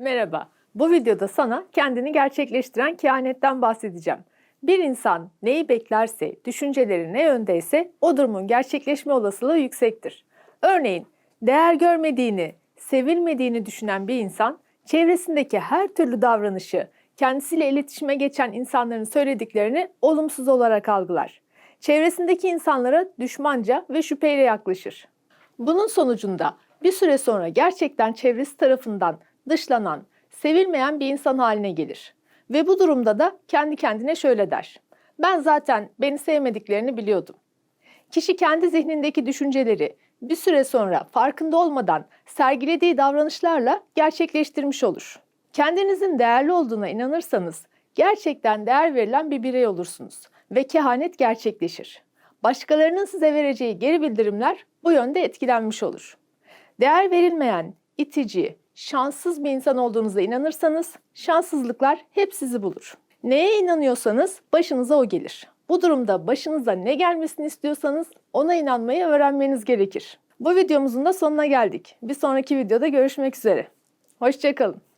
Merhaba. Bu videoda sana kendini gerçekleştiren kehanetten bahsedeceğim. Bir insan neyi beklerse, düşünceleri ne yöndeyse o durumun gerçekleşme olasılığı yüksektir. Örneğin değer görmediğini, sevilmediğini düşünen bir insan çevresindeki her türlü davranışı, kendisiyle iletişime geçen insanların söylediklerini olumsuz olarak algılar. Çevresindeki insanlara düşmanca ve şüpheyle yaklaşır. Bunun sonucunda bir süre sonra gerçekten çevresi tarafından dışlanan, sevilmeyen bir insan haline gelir. Ve bu durumda da kendi kendine şöyle der. Ben zaten beni sevmediklerini biliyordum. Kişi kendi zihnindeki düşünceleri bir süre sonra farkında olmadan sergilediği davranışlarla gerçekleştirmiş olur. Kendinizin değerli olduğuna inanırsanız gerçekten değer verilen bir birey olursunuz ve kehanet gerçekleşir. Başkalarının size vereceği geri bildirimler bu yönde etkilenmiş olur. Değer verilmeyen, itici, şanssız bir insan olduğunuza inanırsanız şanssızlıklar hep sizi bulur. Neye inanıyorsanız başınıza o gelir. Bu durumda başınıza ne gelmesini istiyorsanız ona inanmayı öğrenmeniz gerekir. Bu videomuzun da sonuna geldik. Bir sonraki videoda görüşmek üzere. Hoşçakalın.